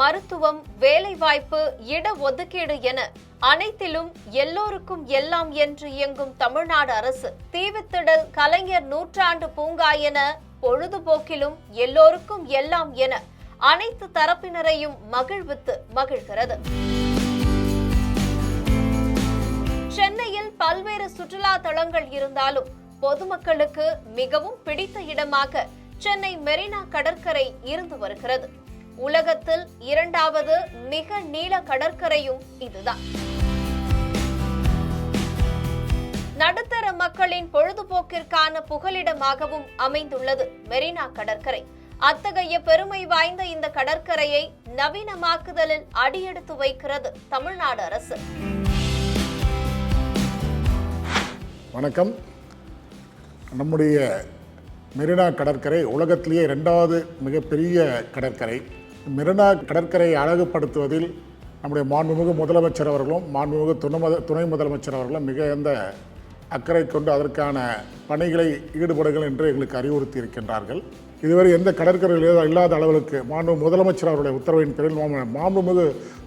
மருத்துவம் வேலைவாய்ப்பு இட ஒதுக்கீடு என அனைத்திலும் எல்லோருக்கும் எல்லாம் என்று இயங்கும் தமிழ்நாடு அரசு தீவித்திடல் கலைஞர் நூற்றாண்டு பூங்கா என பொழுதுபோக்கிலும் எல்லோருக்கும் எல்லாம் என அனைத்து தரப்பினரையும் மகிழ்வித்து மகிழ்கிறது. சென்னையில் பல்வேறு சுற்றுலா தலங்கள் இருந்தாலும் பொதுமக்களுக்கு மிகவும் பிடித்த இடமாக சென்னை மெரினா கடற்கரை இருந்து வருகிறது. உலகத்தில் இரண்டாவது மிக நீள கடற்கரையும் இதுதான். நடுத்தர மக்களின் பொழுதுபோக்கிற்கான புகலிடமாகவும் அமைந்துள்ளது மெரினா கடற்கரை. அத்தகைய பெருமை வாய்ந்த இந்த கடற்கரையை நவீனமாக்குதலில் அடியெடுத்து வைக்கிறது தமிழ்நாடு அரசு. வணக்கம். நம்முடைய மெரினா கடற்கரை உலகத்திலேயே ரெண்டாவது மிகப்பெரிய கடற்கரை. மெரினா கடற்கரையை அழகுபடுத்துவதில் நம்முடைய மாண்புமிகு முதலமைச்சர் அவர்களும் மாண்புமிகு துணை முத- துணை முதலமைச்சர் அவர்களும் மிகுந்த அக்கறை கொண்டு அதற்கான பணிகளை ஈடுபடுங்கள் என்று எங்களுக்கு அறிவுறுத்தி இருக்கின்றார்கள் இதுவரை எந்த கடற்கரையில் இல்லாத அளவுக்கு மாண்பு முதலமைச்சர் அவருடைய உத்தரவின் பேரில் மாண்புமிகு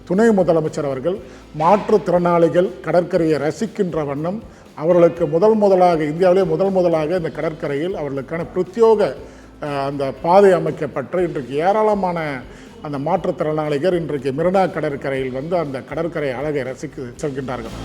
துணை முதலமைச்சர் அவர்கள் மாற்றுத்திறனாளிகள் கடற்கரையை ரசிக்கின்ற வண்ணம் அவர்களுக்கு முதல் முதலாக இந்தியாவிலே முதல் முதலாக இந்த கடற்கரையில் அவர்களுக்கான பிரத்யோக அந்த பாதை அமைக்கப்பட்டு இன்றைக்கு ஏராளமான அந்த மாற்றுத்திறனாளிகள் இன்றைக்கு மெரினா கடற்கரையில் வந்து அந்த கடற்கரை அழகை ரசிக்க செல்கின்றார்கள்.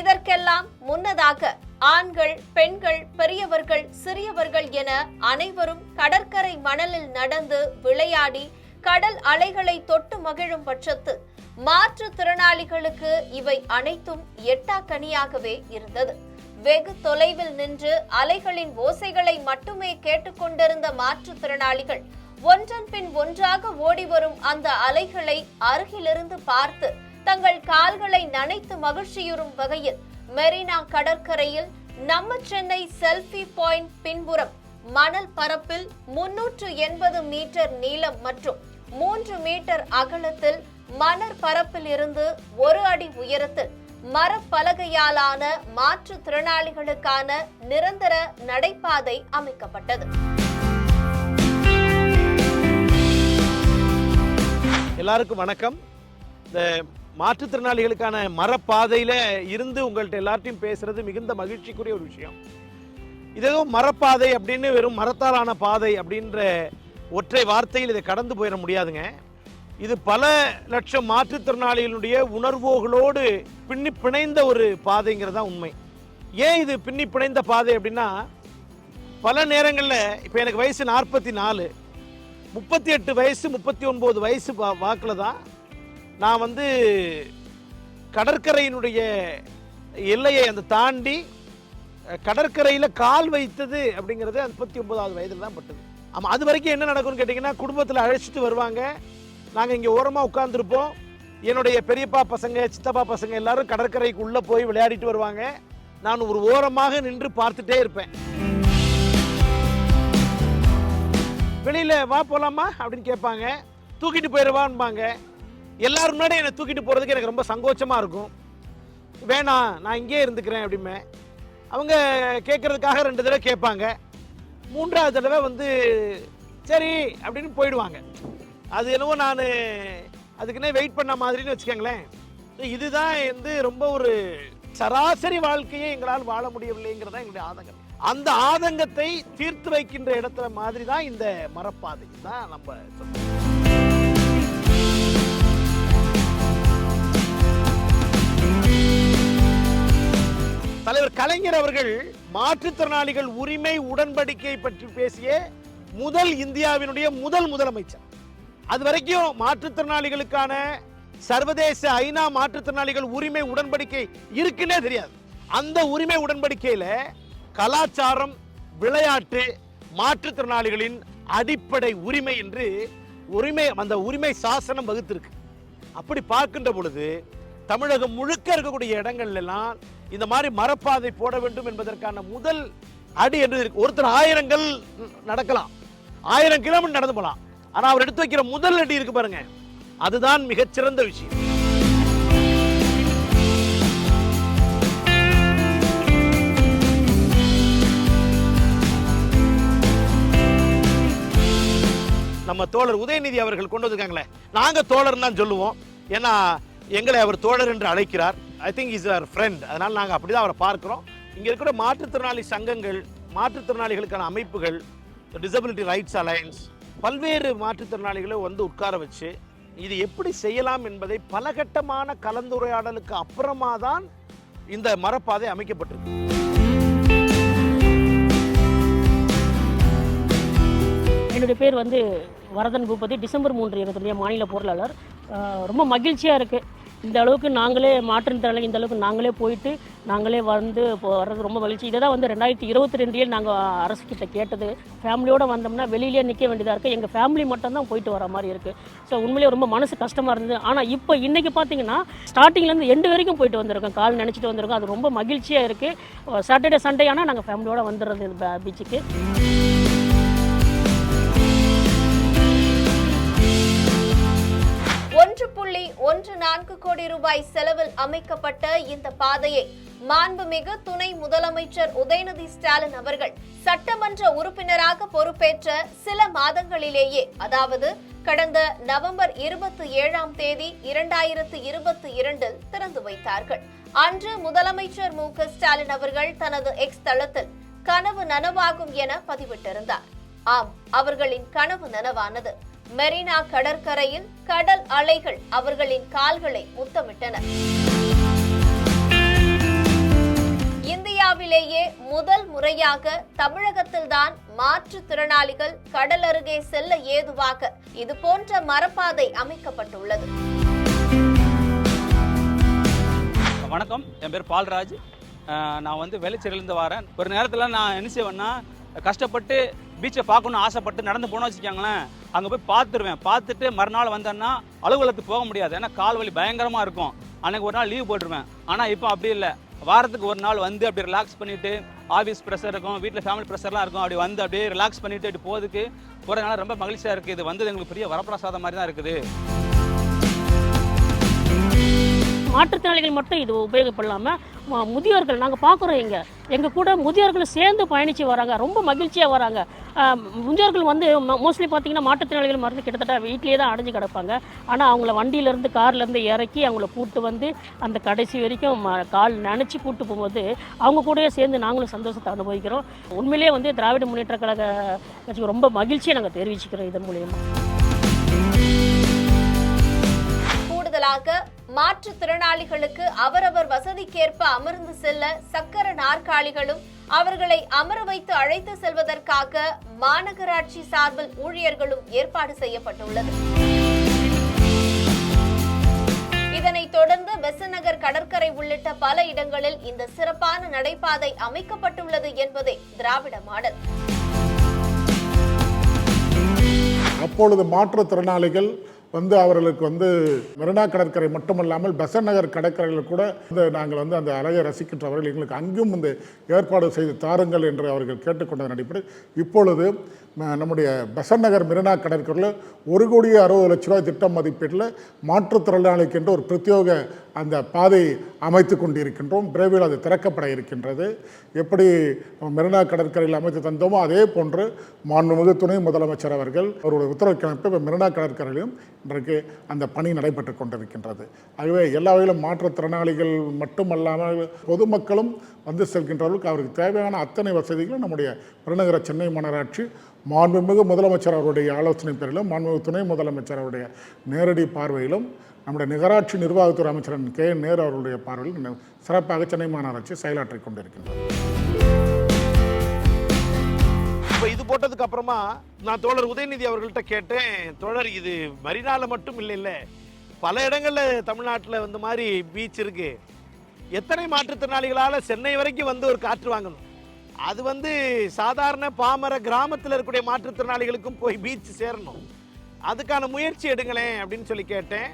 இதற்கெல்லாம் முன்னதாக ஆண்கள் பெண்கள் பெரியவர்கள் சிறியவர்கள் என அனைவரும் கடற்கரை மணலில் நடந்து விளையாடி கடல் அலைகளை தொட்டு மகிழும் பட்சத்தில் மாற்றுத்திறனாளிகளுக்கு இவை அனைத்தும் எட்டாக்கனியாகவே இருந்தது. வெகு தொலைவில் நின்று அலைகளின் ஓசைகளை மட்டுமே கேட்டுக்கொண்டிருந்த மாற்றுத்திறனாளிகள் ஒன்றன் பின் ஒன்றாக ஓடி வரும் அந்த அலைகளை அருகிலிருந்து பார்த்து தங்கள் கால்களை நனைத்து மகிழ்ச்சியுறும் வகையில் மெரினா கடற்கரையில் நம்ம சென்னை செல்ஃபி பாயிண்ட் பின்புறம் மணல் பரப்பில் முன்னூற்று எண்பது மீட்டர் நீளம் மற்றும் மூன்று மீட்டர் அகலத்தில் மணல் பரப்பில் இருந்து ஒரு அடி உயரத்தில் மரப்பலகையாலான மாற்றுத்திறனாளிகளுக்கான நிரந்தர நடைபாதை அமைக்கப்பட்டது. எல்லாருக்கும் வணக்கம். இந்த மாற்றுத்திறனாளிகளுக்கான மரப்பாதையில் இருந்து உங்கள்கிட்ட எல்லார்ட்டையும் பேசுறது மிகுந்த மகிழ்ச்சிக்குரிய ஒரு விஷயம். இது ஏதோ மரப்பாதை அப்படின்னு வெறும் மரத்தாலான பாதை அப்படின்ற ஒற்றை வார்த்தையில் இதை கடந்து போயிட முடியாதுங்க. இது பல லட்சம் மாற்றுத்திறனாளிகளுடைய உணர்வோகளோடு பின்னி பிணைந்த ஒரு பாதைங்கிறது தான் உண்மை. ஏன் இது பின்னி பிணைந்த பாதை அப்படின்னா பல நேரங்களில் இப்போ எனக்கு வயசு நாற்பத்தி நாலு முப்பத்தி எட்டு வயசு முப்பத்தி ஒன்பது வயசு வா வாக்கில் தான் நான் வந்து கடற்கரையினுடைய எல்லையை அந்த தாண்டி கடற்கரையில் கால் வைத்தது அப்படிங்கிறது முப்பத்தி ஒன்பதாவது வயதில் தான் பட்டது. ஆமாம் அது வரைக்கும் என்ன நடக்கும்னு கேட்டிங்கன்னா குடும்பத்தில் அழைச்சிட்டு வருவாங்க. நாங்கள் இங்கே ஓரமாக உட்காந்துருப்போம் என்னுடைய பெரியப்பா பசங்க சித்தப்பா பசங்க எல்லாரும் கடற்கரைக்கு உள்ளே போய் விளையாடிட்டு வருவாங்க. நான் ஒரு ஓரமாக நின்று பார்த்துட்டே இருப்பேன். வெளியில் வா போகலாமா அப்படின்னு கேட்பாங்க. தூக்கிட்டு போயிடுவான்பாங்க எல்லாரும் முன்னாடி என்னை தூக்கிட்டு போகிறதுக்கு எனக்கு ரொம்ப சங்கோச்சமாக இருக்கும். வேணாம் நான் இங்கேயே இருந்துக்கிறேன் அப்படிமே. அவங்க கேட்குறதுக்காக ரெண்டு தடவை கேட்பாங்க. மூன்றாவது தடவை வந்து சரி அப்படின்னு போயிடுவாங்க. அது என்னவோ நான் அதுக்குன்னே வெயிட் பண்ண மாதிரின்னு வச்சுக்கோங்களேன். இதுதான் வந்து ரொம்ப ஒரு சராசரி வாழ்க்கையை எங்களால் வாழ முடியவில்லைங்கிறதா எங்களுடைய ஆதங்கம். அந்த ஆதங்கத்தை தீர்த்து வைக்கின்ற இடத்துல மாதிரி தான் இந்த மரப்பாதை. தான் நம்ம தலைவர் கலைஞர் அவர்கள் மாற்றுத்திறனாளிகள் உரிமை உடன்படிக்கை பற்றி பேசிய முதல் இந்தியாவினுடைய முதல் முதலமைச்சர். அது வரைக்கும் மாற்றுத்திறனாளிகளுக்கான சர்வதேச ஐநா மாற்றுத்திறனாளிகள் உரிமை உடன்படிக்கை இருக்குன்னே தெரியாது. அந்த உரிமை உடன்படிக்கையில் கலாச்சாரம் விளையாட்டு மாற்றுத்திறனாளிகளின் அடிப்படை உரிமை என்று உரிமை அந்த உரிமை சாசனம் வகுத்திருக்கு. அப்படி பார்க்கின்ற பொழுது தமிழகம் முழுக்க இருக்கக்கூடிய இடங்கள்லாம் இந்த மாதிரி மரப்பாதை போட வேண்டும் என்பதற்கான முதல் அடி என்று இருக்கு. ஒருத்தர் ஆயிரங்கள் நடக்கலாம். ஆயிரம் கிலோமீட்டர் நடந்து போகலாம். ஆனால் அவர் எடுத்து வைக்கிற முதல் அடி இருக்கு பாருங்க. அதுதான் மிகச்சிறந்த விஷயம். நம்ம தோழர் உதயநிதி அவர்கள் கொண்டு வந்திருக்காங்களே. நாங்கள் தோழர் தான் சொல்லுவோம். ஏன்னா எங்களை அவர் தோழர் என்று அழைக்கிறார். I think is our friend அதனால் நாங்கள் அப்படி அப்படிதான் அவரை பார்க்குறோம். இங்கே இருக்கிற மாற்றுத்திறனாளி சங்கங்கள் மாற்றுத்திறனாளிகளுக்கான அமைப்புகள் டிசபிலிட்டி ரைட்ஸ் அலையன்ஸ் பல்வேறு மாற்றுத்திறனாளிகளை வந்து உட்கார வச்சு இது எப்படி செய்யலாம் என்பதை பலகட்டமான கலந்துரையாடலுக்கு அப்புறமா தான் இந்த மரப்பாதை அமைக்கப்பட்டிருக்கு. என்னுடைய பேர் வந்து வரதன் பூபதி. டிசம்பர் மூன்று எங்களுடைய மாநில பொருளாளர். ரொம்ப மகிழ்ச்சியாக இருக்குது இந்த அளவுக்கு நாங்களே மாற்றுத்திறனாளி இந்த அளவுக்கு நாங்களே போயிட்டு நாங்களே வந்து இப்போ வர்றது ரொம்ப மகிழ்ச்சி. இதை தான் வந்து ரெண்டாயிரத்தி இருபத்தி ரெண்டுலேயே நாங்கள் அரசுக்கிட்ட கேட்டது. ஃபேமிலியோடு வந்தோம்னா வெளியிலே நிற்க வேண்டியதாக இருக்குது எங்கள் ஃபேமிலி மட்டும்தான் போயிட்டு வர மாதிரி இருக்குது ஸோ உண்மையிலேயே ரொம்ப மனசு கஷ்டமாக இருந்தது. ஆனால் இப்போ இன்றைக்கி பார்த்தீங்கன்னா ஸ்டார்டிங்லேருந்து எண்டு வரைக்கும் போயிட்டு வந்திருக்கோம். கால் நினச்சிட்டு வந்திருக்கோம். அது ரொம்ப மகிழ்ச்சியாக இருக்குது சாட்டர்டே சண்டே ஆனால் நாங்கள் ஃபேமிலியோடு வந்துடுறது பீச்சுக்கு ஒன்று புள்ளி ஒன்று நான்கு கோடி ரூபாய் செலவில் அமைக்கப்பட்ட இந்த பாதையை மாண்புமிகு துணை முதலமைச்சர் உதயநிதி ஸ்டாலின் அவர்கள் சட்டமன்ற உறுப்பினராக பொறுப்பேற்ற சில மாதங்களிலேயே அதாவது கடந்த நவம்பர் இருபத்தி ஏழாம் தேதி இரண்டாயிரத்து இருபத்தி இரண்டில் திறந்து வைத்தார்கள். அன்று முதலமைச்சர் மு ஸ்டாலின் அவர்கள் தனது எக்ஸ் தளத்தில் கனவு நனவாகும் என பதிவிட்டிருந்தார். ஆம் அவர்களின் கனவு நனவானது. மெரினா கடற்கரையில் கடல் அலைகள் அவர்களின் கால்களை முத்தமிட்டன இந்தியாவிலேயே முதல் முறையாக தமிழகத்தில்தான் மாற்றுத்திறனாளிகள் கடல் அருகே செல்ல ஏதுவாக இது போன்ற மரப்பாதை அமைக்கப்பட்டுள்ளது. வணக்கம் என் பேர் பால்ராஜ். நான் வந்து வெளிச்சேரியிலேருந்து வரேன். ஒரு நேரத்தில் நான் என்ன செய்வேன்னா கஷ்டப்பட்டு பீச்சை பார்க்கணும்னு ஆசைப்பட்டு நடந்து போனோம் வச்சுக்கோங்களேன் அங்கே போய் பார்த்துருவேன். பார்த்துட்டு மறுநாள் வந்தேன்னா அலுவலகத்துக்கு போக முடியாது. ஏன்னா கால் வலி பயங்கரமாக இருக்கும். அன்னைக்கு ஒரு நாள் லீவ் போட்டுருவேன். ஆனால் இப்போ அப்படி இல்லை. வாரத்துக்கு ஒரு நாள் வந்து அப்படி ரிலாக்ஸ் பண்ணிவிட்டு ஆஃபீஸ் ப்ரெஷர் இருக்கும் வீட்டில் ஃபேமிலி ப்ரெஷர்லாம் இருக்கும். அப்படி வந்து அப்படியே ரிலாக்ஸ் பண்ணிவிட்டு அப்படி போகிறதுக்கு போகிறதுனால ரொம்ப மகிழ்ச்சியாக இருக்குது இது வந்தது எங்களுக்கு பெரிய வரப்பிரசாதம் மாதிரி தான் இருக்குது. மாற்றுத்திறனாளிகள் மட்டும் இது உபயோகப்படலாமல் முதியோர்கள் நாங்கள் பார்க்குறோம் இங்கே. எங்கள் கூட முதியோர்கள் சேர்ந்து பயணித்து வராங்க ரொம்ப மகிழ்ச்சியாக வராங்க. முதியோர்கள் வந்து மோஸ்ட்லி பார்த்தீங்கன்னா மாற்றுத்திறனாளிகள் மருந்து கிட்டத்தட்ட வீட்லேயே தான் அடைஞ்சு கிடப்பாங்க. ஆனால் அவங்கள வண்டியிலேருந்து கார்லேருந்து இறக்கி அவங்கள கூப்பிட்டு வந்து அந்த கடைசி வரைக்கும் கால் நினச்சி கூப்பிட்டு போகும்போது அவங்க கூடயே சேர்ந்து நாங்களும் சந்தோஷத்தை அனுபவிக்கிறோம். உண்மையிலேயே வந்து திராவிட முன்னேற்ற கழக ரொம்ப மகிழ்ச்சியை நாங்கள் தெரிவிச்சுக்கிறோம் இதன் மூலியமாக கூடுதலாக மாற்றுத்திறனாளிகளுக்கு அவரவர் வசதிக்கேற்ப அமர்ந்து செல்ல சக்கர நாற்காலிகளும் அவர்களை அமர வைத்து அழைத்து செல்வதற்காக மாநகராட்சி சார்பில் ஊழியர்களும் ஏற்பாடு செய்யப்பட்டுள்ளது. இதனைத் தொடர்ந்து பெசநகர் கடற்கரை உள்ளிட்ட பல இடங்களில் இந்த சிறப்பான நடைபாதை அமைக்கப்பட்டுள்ளது என்பதே திராவிட மாடல். அப்பொழுது மாற்றுத்திறனாளிகள் வந்து அவர்களுக்கு வந்து மெரினா கடற்கரை மட்டுமல்லாமல் பெசன் நகர் கடற்கரையில் கூட வந்து நாங்கள் வந்து அந்த அலையை ரசிக்கின்றவர்கள் எங்களுக்கு அங்கும் இந்த ஏற்பாடு செய்து தாருங்கள் என்று அவர்கள் கேட்டுக்கொண்டதன் அடிப்படை இப்பொழுது நம்முடைய பெசன் நகர் மெரினா கடற்கரையில் ஒரு கோடி அறுபது லட்ச ரூபாய் திட்டம் மதிப்பீட்டில் மாற்றுத்திறனாளிக்கு என்று ஒரு பிரத்யோக அந்த பாதை அமைத்து கொண்டிருக்கின்றோம். விரைவில் அது திறக்கப்பட இருக்கின்றது. எப்படி மெரினா கடற்கரையில் அமைத்து தந்தோமோ அதே போன்று மாண்புமிகு துணை முதலமைச்சர் அவர்கள் அவருடைய உத்தரவுக்கிணப்ப இப்போ மெரினா கடற்கரையிலும் இன்றைக்கு அந்த பணி நடைபெற்று கொண்டிருக்கின்றது. ஆகவே எல்லா வகையிலும் மாற்றுத்திறனாளிகள் மட்டுமல்லாமல் பொதுமக்களும் வந்து செல்கின்றவர்களுக்கு அவருக்கு தேவையான அத்தனை வசதிகளும் நம்முடைய பெருநகர சென்னை மாநகராட்சி மாண்புமிகு முதலமைச்சர் அவருடைய ஆலோசனை பேரிலும் மாண்புமிகு துணை முதலமைச்சர் அவருடைய நேரடி பார்வையிலும் நம்முடைய நகராட்சி நிர்வாகத்துறை அமைச்சர் கே. என் நேரு அவருடைய பார்வையில் சிறப்பாக சென்னை மாநகராட்சி செயலாற்றிக் கொண்டிருக்கின்றனர் இப்போ இது போட்டதுக்கு அப்புறமா நான் தோழர் உதயநிதி அவர்கள்ட்ட கேட்டேன் தோழர் இது மரினால மட்டும் இல்லை இல்லை பல இடங்களில் தமிழ்நாட்டில் இந்த மாதிரி பீச் இருக்கு. எத்தனை மாற்றுத்திறனாளிகளால் சென்னை வரைக்கும் வந்து ஒரு காற்று வாங்கணும்? அது வந்து சாதாரண பாமர கிராமத்தில் இருக்கக்கூடிய மாற்றுத்திறனாளிகளுக்கும் போய் பீச் சேரணும். அதுக்கான முயற்சி எடுங்களேன் அப்படின்னு சொல்லி கேட்டேன்.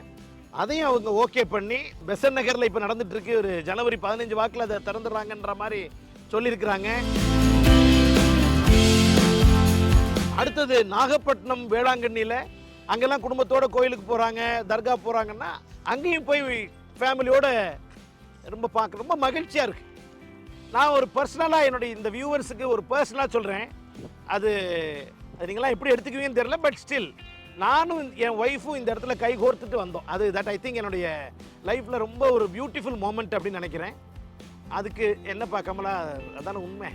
அதையும் அவங்க ஓகே பண்ணி பெசன் நகரில் இப்போ நடந்துட்டு இருக்கு ஒரு ஜனவரி பதினஞ்சு வாக்கில் அதை திறந்துடுறாங்கன்ற மாதிரி சொல்லியிருக்கிறாங்க. அடுத்தது நாகப்பட்டினம் வேளாங்கண்ணியில் அங்கெல்லாம் குடும்பத்தோட கோயிலுக்கு போகிறாங்க தர்கா போகிறாங்கன்னா அங்கேயும் போய் ஃபேமிலியோட ரொம்ப பார்க்க ரொம்ப மகிழ்ச்சியாக இருக்குது நான் ஒரு பர்சனலாக என்னுடைய இந்த வியூவர்ஸுக்கு ஒரு பர்சனலாக சொல்கிறேன் அது அது நீங்களாம் எப்படி எடுத்துக்குவீங்கன்னு தெரியல பட் ஸ்டில் நானும் என் ஒய்ஃபும் இந்த இடத்துல கை கோர்த்துட்டு வந்தோம். அது தட் ஐ திங்க் என்னுடைய லைஃப்பில் ரொம்ப ஒரு பியூட்டிஃபுல் மூமெண்ட் அப்படின்னு நினைக்கிறேன். அதுக்கு என்னப்பா கமலா அதான உண்மை.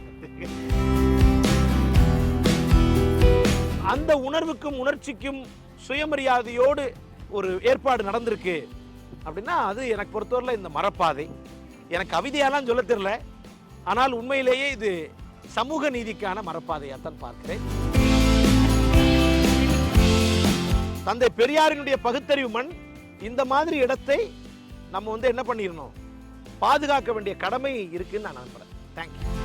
அந்த உணர்வுக்கும் உணர்ச்சிக்கும் சுயமரியாதையோடு ஒரு ஏற்பாடு நடந்திருக்கு. அப்படின்னா அது எனக்கு பொறுத்தவரையில் இந்த மரப்பாதை. எனக்கு கவிதையெல்லாம் சொல்ல தெரில ஆனால் உண்மையிலேயே இது சமூக நீதிக்கான மரப்பாதையாகத்தான் பார்க்கிறேன். தந்தை பெரியாரினுடைய பகுத்தறிவு மண் இந்த மாதிரி இடத்தை நம்ம வந்து என்ன பண்ணிடணும்? பாதுகாக்க வேண்டிய கடமை இருக்குன்னு நான் நம்புறேன். தேங்க்யூ